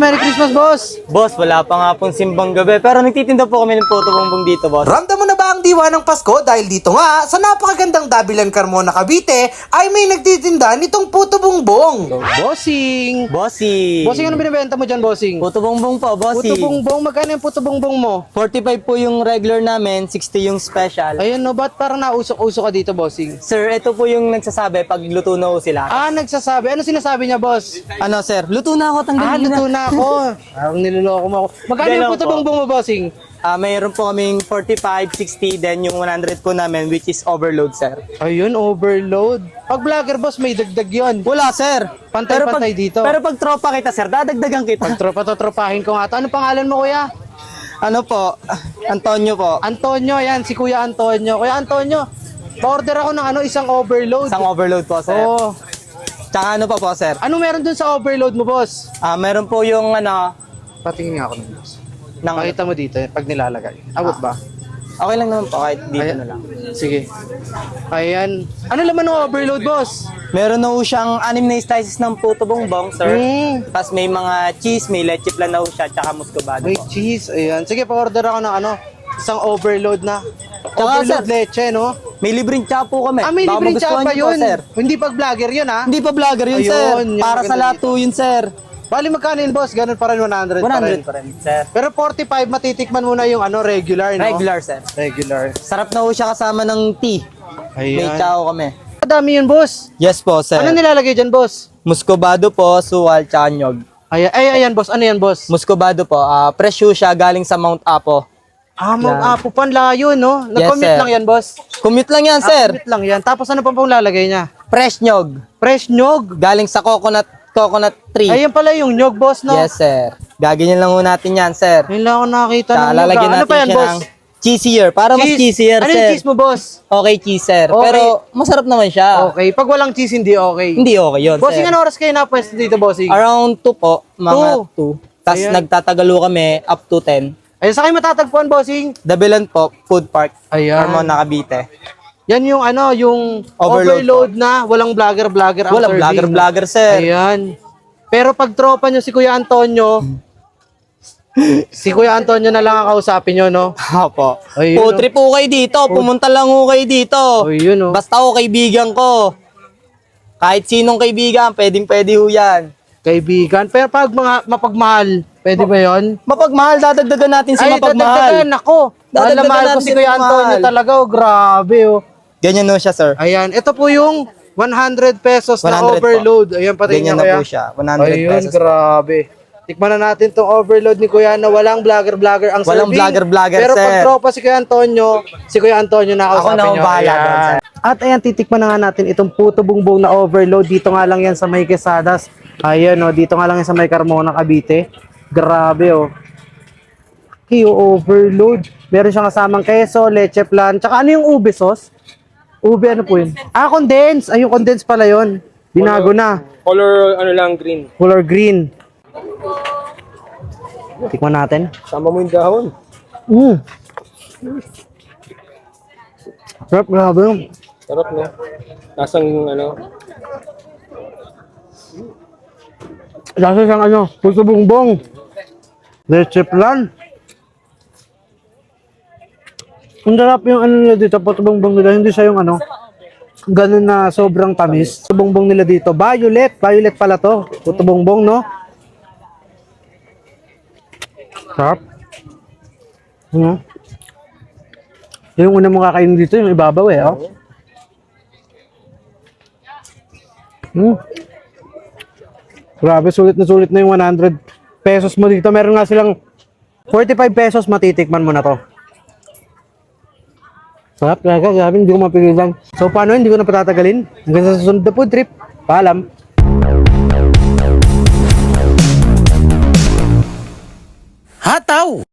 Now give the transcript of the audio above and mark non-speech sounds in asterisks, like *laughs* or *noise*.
Merry Christmas, boss! Boss, wala pa nga pong simbang gabi, pero nagtitinda po kami ng puto bongbong dito, boss. Ramdam mo na ba ang diwa ng Pasko dahil dito nga sa napakagandang Dabilan Carmona Cavite ay may nagtitinda nitong puto bongbong. Bossing! Bossy. Bossing, ano binibenta mo dyan, bossing? Puto bongbong po, bossy. Puto bongbong, magkano yung puto bongbong mo? 45 po yung regular namin, 60 yung special. Ayun, no, ba't parang nausok-usok ka dito, bossing? Sir, ito po yung nagsasabi pag luto na ho sila. Ah, nagsasabi. Ano sinasabi niya, boss? Ano, sir? Luto na ako, Ah, tanggalin luto na. na ako. *laughs* Parang niloloko mo ako. Magkano yung puto po. bongbong mo, bossing? Ah, mayroon po kaming 45, 60, then yung 100 po namin, which is overload, sir. Ayun, overload. Pag vlogger, boss, may dagdag yon. Wala, sir. Pantay-pantay pag, dito. Pero pag tropa kita, sir, dadagdagan kita. Tropa to tropahin ko nga. to. Ano pangalan mo, kuya? ano po? Antonio po. Antonio, yan. Si Kuya Antonio. Kuya Antonio, pa-order ako ng ano, isang overload. Isang overload po, sir. Oo. Tsaka ano pa po, sir? Ano meron dun sa overload mo, boss? Ah, meron po yung ano, Patingin nga ako ng boss. Ng, mo dito, pag nilalagay. Abot ba? okay lang naman po, kahit dito Ayan. na lang. Sige. Ayan. Ano laman ng overload, boss? Meron na po siyang anim na slices ng puto bongbong, sir. Mm. Tapos may mga cheese, may leche plan na po siya, tsaka muscovado May po. cheese. Ayan. Sige, pa-order ako ng ano, isang overload na. Overload sir, leche, no? May libreng tsa po kami. Ah, may Baka libreng magustuhan tsapa niyo po, yun. sir. Hindi pag vlogger yun, ha? Hindi pa vlogger yun, Ayun, sir. yung Para sa maganda lahat po yun, sir. Bali, magkano yun, boss? Ganun pa rin, 100, 100 pa rin. pa rin, sir. Pero 45, matitikman muna yung ano, regular, no? Regular, sir. Regular. Sarap na po siya kasama ng tea. May Ayan. tsao kami. Madami yun, boss. Yes po, sir. Ano nilalagay dyan, boss? Muscovado po, suwal, tsaka nyog. Ay, ay, ayan, boss. Ano yan, boss? Muscovado po, ah fresh po siya galing sa Mount Apo. Ah, mag Yan. apo panlayo, no? Nag-commute sir. lang yan, boss. Commute lang yan, Ah, sir. commute lang yan. Tapos ano pa pong lalagay niya? Fresh nyog. Fresh nyog. Galing sa coconut coconut tree. Ayun pala yung nyog, boss, no? Yes, sir. Gaganyan lang ho natin yan, sir. Ayun lang ako nakakita ng nyog. ah. Ano pa yan, siya boss? ng cheesier. Para mas cheesier, Ano sir. yung cheese mo, boss? Okay, cheese, sir. Okay. Pero masarap naman siya. Okay. Pag walang cheese, hindi okay. Hindi okay yun, Bossing, sir. ano oras kayo napwesto dito, bossing? Around 2 po, mga Two. 2. Tapos Ayan. nagtatagalo kami up to 10. Ayun, sa kayo matatagpuan, bossing? Dabilan po, food park. Ayan. Carmona, Cavite. Yan yung ano, yung Overload overload, na walang vlogger-vlogger ang Wala serving. vlogger-vlogger, sir. Ayan. Pero pag tropa nyo si Kuya Antonio, *laughs* si Kuya Antonio na lang ang kausapin nyo, no? Opo. Ayun, Po, oh. kayo dito. Pumunta lang ho kayo dito. O yun, no? Basta ako kaibigan ko. Kahit sinong kaibigan, pwedeng pwede ho yan. Kaibigan. Pero pag mga mapagmahal, pwede ba yon? Mapagmahal, dadagdagan natin si Ay, mapagmahal. dadagdagan ako. Dadagdagan mahal ko natin si si Kuya mapagmahal. Antonio talaga, oh, grabe, oh. Ganyan no siya, sir. Ayan, ito po yung 100 pesos na 100 po. overload. Ayan, pati Ganyan niya na kaya. po siya. 100 Ayun, pesos. grabe. Tikman na natin tong overload ni Kuya na walang vlogger-vlogger ang Walang serving. vlogger-vlogger, Pero pag sir. tropa si Kuya Antonio, si Kuya Antonio na Ako na ang nyo. bahala Ayan. doon, sir. At ayan, titikman na nga natin itong puto bungbong na overload. Dito nga lang yan sa may Quesadas. Ayan, oh, dito nga lang yan sa may Carmona, Cavite. Grabe, oh. Okay, oh, overload. Meron siyang kasamang keso, leche plan. Tsaka ano yung ube sauce? Ube ano po yun? Ah, condense. Ay, yung condense pala yun. Binago na. Color ano lang green. Color green. Tikman natin. Sama mo yung dahon. Mm. Sarap, grabe yun. Sarap no. Lasang ano. Lasa siyang ano, puso bongbong. Leche plan. Ang sarap yung ano nila dito, puso bongbong nila. Hindi siya yung ano, ganun na sobrang tamis. Puso bongbong nila dito. Violet, violet pala to. Puso bongbong, no? Sarap. Ano? Yung una mong kakainin dito, yung ibabaw eh, oh. Hmm. Grabe, sulit na sulit na yung 100 pesos mo dito. Meron nga silang 45 pesos, matitikman mo na to. Sarap, talaga, grabe, hindi ko mapigilan. So, paano, hindi ko na patatagalin. Hanggang sa susunod na food trip. Paalam. Hataw!